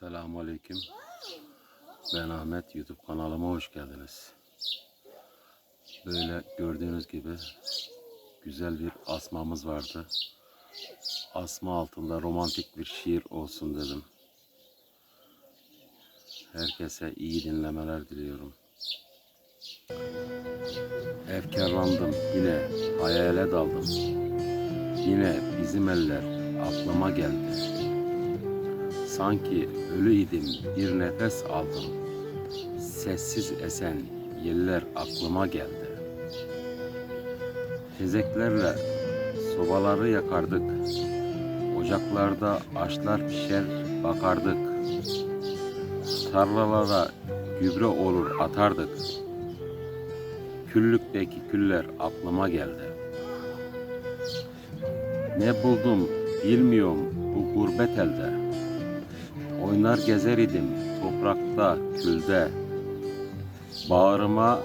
Selamun Aleyküm. Ben Ahmet. YouTube kanalıma hoş geldiniz. Böyle gördüğünüz gibi güzel bir asmamız vardı. Asma altında romantik bir şiir olsun dedim. Herkese iyi dinlemeler diliyorum. Efkarlandım yine hayale daldım. Yine bizim eller aklıma geldi. Sanki ölüydim bir nefes aldım. Sessiz esen yeller aklıma geldi. Tezeklerle sobaları yakardık. Ocaklarda aşlar pişer bakardık. Tarlalara gübre olur atardık. Küllükteki küller aklıma geldi. Ne buldum bilmiyorum bu gurbet elde. Oynar gezer idim toprakta, külde. Bağrıma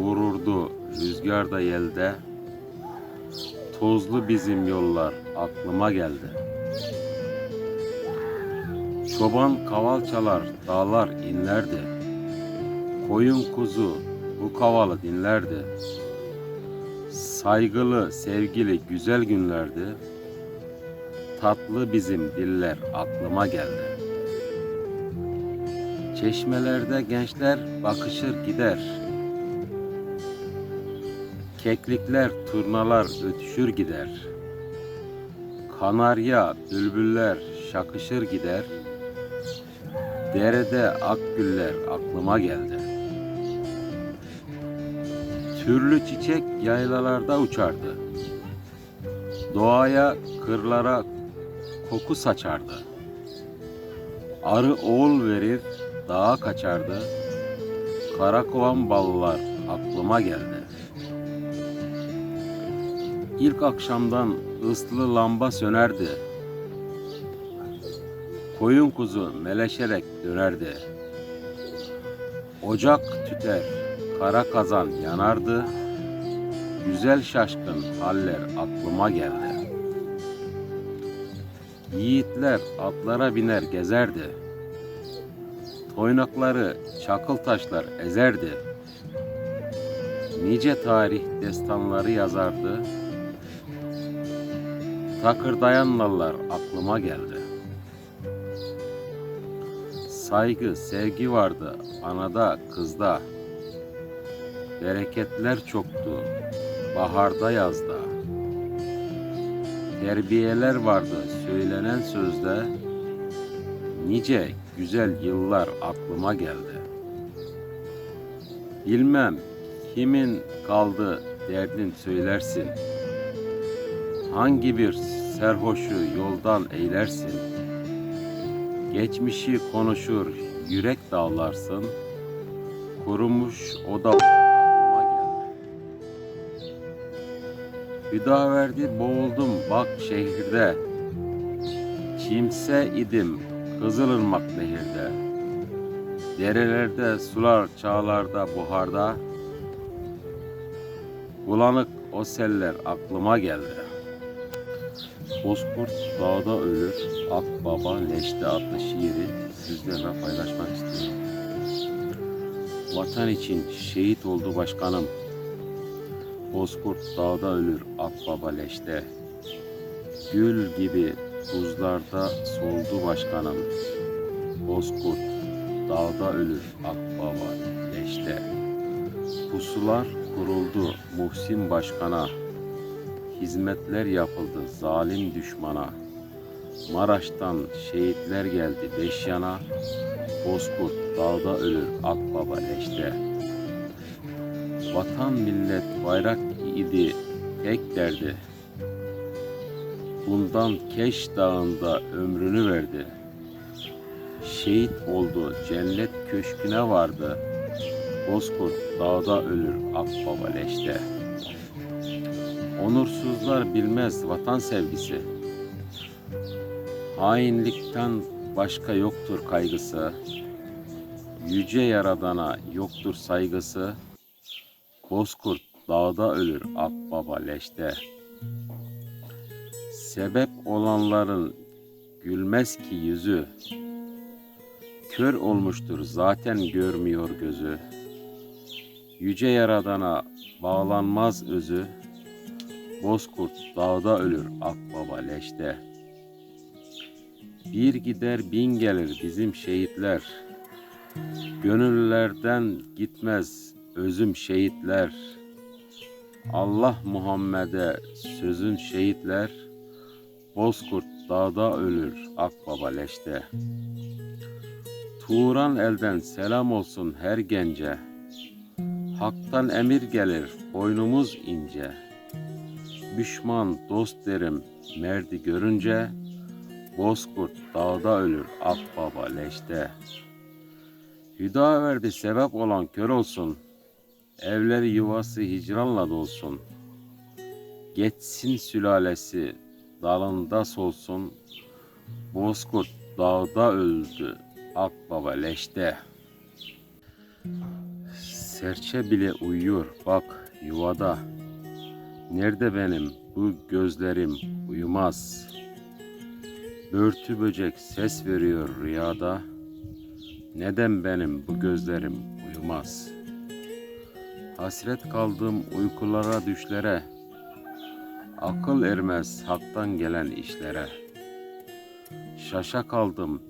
vururdu rüzgarda yelde. Tozlu bizim yollar aklıma geldi. Çoban kaval çalar, dağlar inlerdi. Koyun kuzu bu kavalı dinlerdi. Saygılı, sevgili, güzel günlerdi. Tatlı bizim diller aklıma geldi. Çeşmelerde gençler bakışır gider. Keklikler, turnalar ötüşür gider. Kanarya, bülbüller şakışır gider. Derede akgüller aklıma geldi. Türlü çiçek yaylalarda uçardı. Doğaya, kırlara koku saçardı. Arı oğul verir, dağa kaçardı. Karakovan ballar aklıma geldi. İlk akşamdan ıslı lamba sönerdi. Koyun kuzu meleşerek dönerdi. Ocak tüter, kara kazan yanardı. Güzel şaşkın haller aklıma geldi. Yiğitler atlara biner gezerdi. Toynakları çakıl taşlar ezerdi. Nice tarih destanları yazardı. Takırdayan nallar aklıma geldi. Saygı, sevgi vardı anada, kızda. Bereketler çoktu baharda, yazda. Terbiyeler vardı söylenen sözde. Nice güzel yıllar aklıma geldi. Bilmem kimin kaldı derdin söylersin. Hangi bir serhoşu yoldan eylersin. Geçmişi konuşur yürek dağlarsın. Kurumuş oda aklıma geldi. Hüdaverdi boğuldum bak şehirde. Kimse idim Kızılırmak nehirde. Derelerde sular çağlarda buharda. Bulanık o seller aklıma geldi. Bozkurt dağda ölür, Akbaba leşte adlı şiiri sizlerle paylaşmak istiyorum. Vatan için şehit oldu başkanım. Bozkurt dağda ölür, Akbaba leşte. Gül gibi buzlarda soldu başkanım. Bozkurt dağda ölür, Akbaba leşte. Pusular kuruldu Muhsin Başkan'a. Hizmetler yapıldı zalim düşmana. Maraş'tan şehitler geldi beş yana. Bozkurt dağda ölür Akbaba leşte. Vatan millet bayrak idi tek derdi. Bundan Keş dağında ömrünü verdi. Şehit oldu cennet köşküne vardı. Bozkurt dağda ölür Akbaba leşte. Onursuzlar bilmez vatan sevgisi. Hainlikten başka yoktur kaygısı. Yüce yaradana yoktur saygısı. Bozkurt dağda ölür akbaba leşte. Sebep olanların gülmez ki yüzü. Kör olmuştur zaten görmüyor gözü. Yüce yaradana bağlanmaz özü. Bozkurt dağda ölür akbaba leşte. Bir gider bin gelir bizim şehitler. Gönüllerden gitmez özüm şehitler. Allah Muhammed'e sözün şehitler. Bozkurt dağda ölür akbaba leşte. Turan elden selam olsun her gence. Hak'tan emir gelir boynumuz ince. Düşman dost derim merdi görünce. Bozkurt dağda ölür akbaba leşte. Hüda verdi sebep olan kör olsun. Evleri yuvası hicranla dolsun. Geçsin sülalesi dalında solsun. Bozkurt dağda öldü akbaba leşte. Serçe bile uyuyor bak yuvada. Nerede benim bu gözlerim uyumaz. Börtü böcek ses veriyor rüyada. Neden benim bu gözlerim uyumaz? Hasret kaldım uykulara düşlere. Akıl ermez haktan gelen işlere. Şaşa kaldım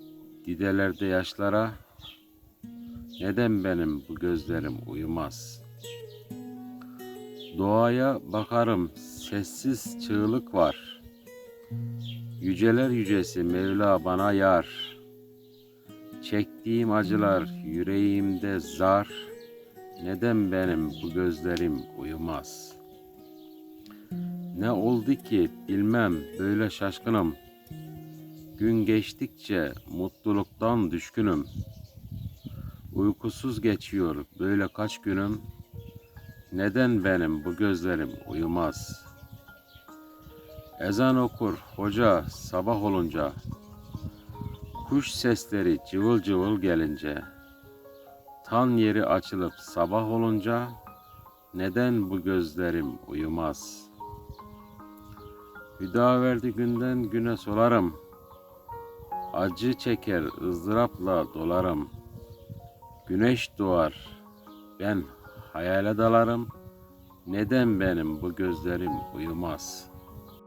didelerde yaşlara. Neden benim bu gözlerim uyumaz? Doğaya bakarım sessiz çığlık var. Yüceler yücesi Mevla bana yar. Çektiğim acılar yüreğimde zar. Neden benim bu gözlerim uyumaz? Ne oldu ki bilmem böyle şaşkınım. Gün geçtikçe mutluluktan düşkünüm. Uykusuz geçiyor böyle kaç günüm. Neden benim bu gözlerim uyumaz? Ezan okur hoca sabah olunca. Kuş sesleri cıvıl cıvıl gelince. Tan yeri açılıp sabah olunca. Neden bu gözlerim uyumaz? Hüda verdi günden güne solarım. Acı çeker ızdırapla dolarım. Güneş doğar, ben hayale dalarım. Neden benim bu gözlerim uyumaz?